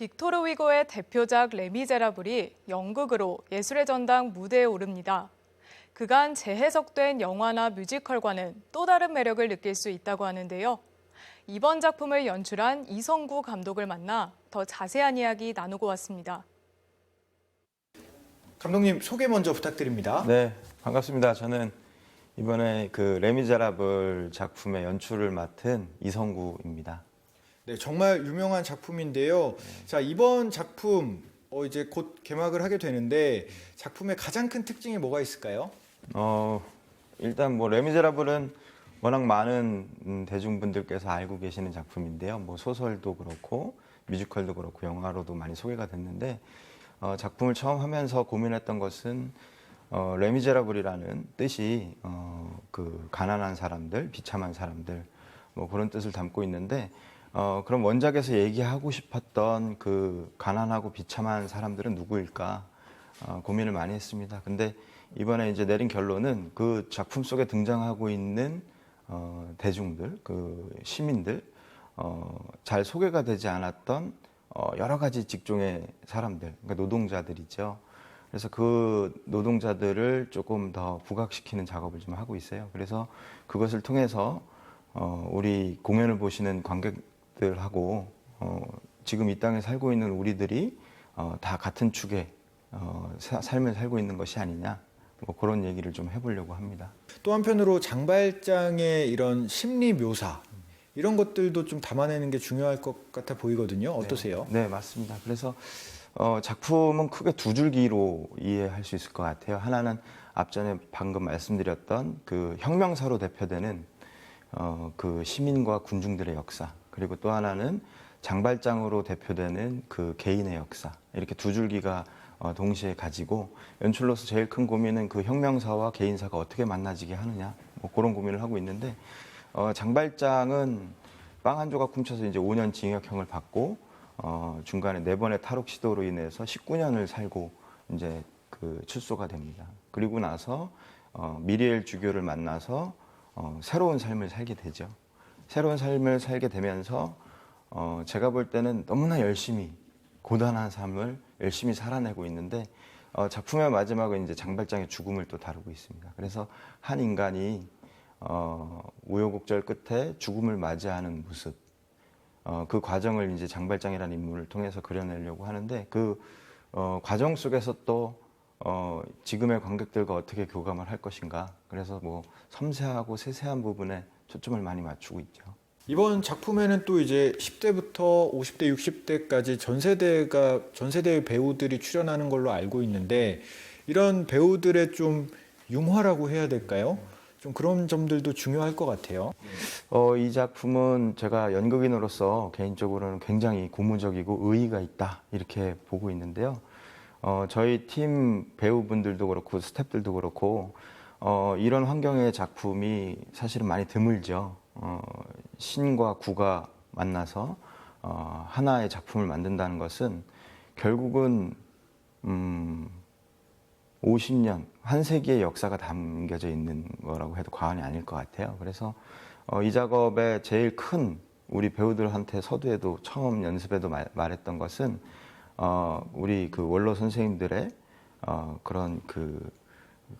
빅토르 위고의 대표작 레미제라블이 연극으로 예술의 전당 무대에 오릅니다. 그간 재해석된 영화나 뮤지컬과는 또 다른 매력을 느낄 수 있다고 하는데요. 이번 작품을 연출한 이성구 감독을 만나 더 자세한 이야기 나누고 왔습니다. 감독님 소개 먼저 부탁드립니다. 네, 반갑습니다. 저는 이번에 그 레미제라블 작품의 연출을 맡은 이성구입니다. 네, 정말 유명한 작품인데요. 자, 이번 작품 어, 이제 곧 개막을 하게 되는데 작품의 가장 큰 특징이 뭐가 있을까요? 어, 일단 뭐 레미제라블은 워낙 많은 음, 대중분들께서 알고 계시는 작품인데요. 뭐 소설도 그렇고 뮤지컬도 그렇고 영화로도 많이 소개가 됐는데 어, 작품을 처음 하면서 고민했던 것은 어, 레미제라블이라는 뜻이 어, 그 가난한 사람들, 비참한 사람들 뭐 그런 뜻을 담고 있는데 어, 그럼 원작에서 얘기하고 싶었던 그 가난하고 비참한 사람들은 누구일까 어, 고민을 많이 했습니다. 근데 이번에 이제 내린 결론은 그 작품 속에 등장하고 있는 어, 대중들, 그 시민들, 어, 잘 소개가 되지 않았던 어, 여러 가지 직종의 사람들, 그러니까 노동자들이죠. 그래서 그 노동자들을 조금 더 부각시키는 작업을 좀 하고 있어요. 그래서 그것을 통해서 어, 우리 공연을 보시는 관객 들하고 어, 지금 이 땅에 살고 있는 우리들이 어, 다 같은 축의 어, 사- 삶을 살고 있는 것이 아니냐 뭐 그런 얘기를 좀 해보려고 합니다. 또 한편으로 장발장의 이런 심리 묘사 이런 것들도 좀 담아내는 게 중요할 것 같아 보이거든요. 어떠세요? 네, 맞습니다. 그래서 어, 작품은 크게 두 줄기로 이해할 수 있을 것 같아요. 하나는 앞전에 방금 말씀드렸던 그 혁명사로 대표되는 어, 그 시민과 군중들의 역사 그리고 또 하나는 장발장으로 대표되는 그 개인의 역사 이렇게 두 줄기가 어, 동시에 가지고 연출로서 제일 큰 고민은 그 혁명사와 개인사가 어떻게 만나지게 하느냐 뭐 그런 고민을 하고 있는데 어, 장발장은 빵 한 조각 훔쳐서 이제 5년 징역형을 받고 어, 중간에 네 번의 탈옥 시도로 인해서 19년을 살고 이제 그 출소가 됩니다. 그리고 나서 어, 미리엘 주교를 만나서 어, 새로운 삶을 살게 되죠. 새로운 삶을 살게 되면서 어, 제가 볼 때는 너무나 열심히 고단한 삶을 열심히 살아내고 있는데 어, 작품의 마지막은 이제 장발장의 죽음을 또 다루고 있습니다. 그래서 한 인간이 어, 우여곡절 끝에 죽음을 맞이하는 모습, 어, 그 과정을 이제 장발장이라는 인물을 통해서 그려내려고 하는데 그 어, 과정 속에서 또 어, 지금의 관객들과 어떻게 교감을 할 것인가. 그래서 뭐 섬세하고 세세한 부분에 초점을 많이 맞추고 있죠. 이번 작품에는 또 이제 10대부터 50대, 60대까지 전 세대가 전 세대의 배우들이 출연하는 걸로 알고 있는데 이런 배우들의 좀 융화라고 해야 될까요? 좀 그런 점들도 중요할 것 같아요. 어, 이 작품은 제가 연극인으로서 개인적으로는 굉장히 고무적이고 의의가 있다 이렇게 보고 있는데요. 어, 저희 팀 배우분들도 그렇고 스태프들도 그렇고 어, 이런 환경의 작품이 사실은 많이 드물죠. 어, 신과 구가 만나서 어, 하나의 작품을 만든다는 것은 결국은 음, 50년, 한 세기의 역사가 담겨져 있는 거라고 해도 과언이 아닐 것 같아요. 그래서 어, 이 작업의 제일 큰 우리 배우들한테 서두에도 처음 연습에도 말, 말했던 것은 어, 우리 그 원로 선생님들의 어, 그런 그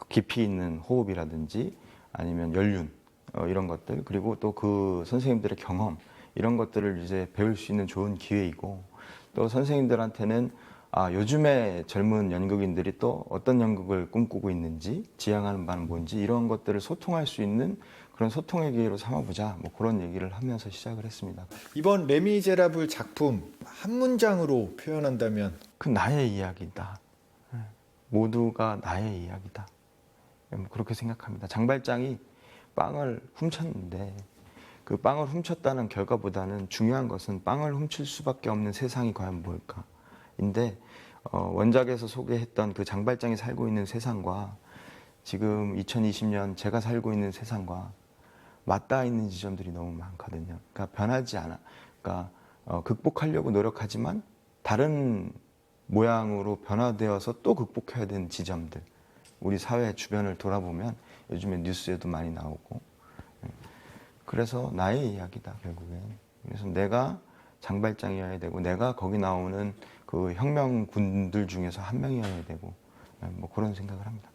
깊이 있는 호흡이라든지 아니면 연륜 어, 이런 것들 그리고 또 그 선생님들의 경험 이런 것들을 이제 배울 수 있는 좋은 기회이고 또 선생님들한테는 아 요즘에 젊은 연극인들이 또 어떤 연극을 꿈꾸고 있는지 지향하는 바는 뭔지 이런 것들을 소통할 수 있는 그런 소통의 기회로 삼아보자 뭐 그런 얘기를 하면서 시작을 했습니다. 이번 레미제라블 작품 한 문장으로 표현한다면 그 나의 이야기다. 예, 모두가 나의 이야기다. 예, 뭐 그렇게 생각합니다. 장발장이 빵을 훔쳤는데 그 빵을 훔쳤다는 결과보다는 중요한 것은 빵을 훔칠 수밖에 없는 세상이 과연 뭘까? 인데 어, 원작에서 소개했던 그 장발장이 살고 있는 세상과 지금 2020년 제가 살고 있는 세상과 맞닿아 있는 지점들이 너무 많거든요. 그러니까 변하지 않아. 그러니까 어, 극복하려고 노력하지만 다른 모양으로 변화되어서 또 극복해야 되는 지점들. 우리 사회 주변을 돌아보면 요즘에 뉴스에도 많이 나오고. 예. 그래서 나의 이야기다 결국엔. 그래서 내가 장발장이어야 되고 내가 거기 나오는 그 혁명군들 중에서 한 명이어야 되고 예, 뭐 그런 생각을 합니다.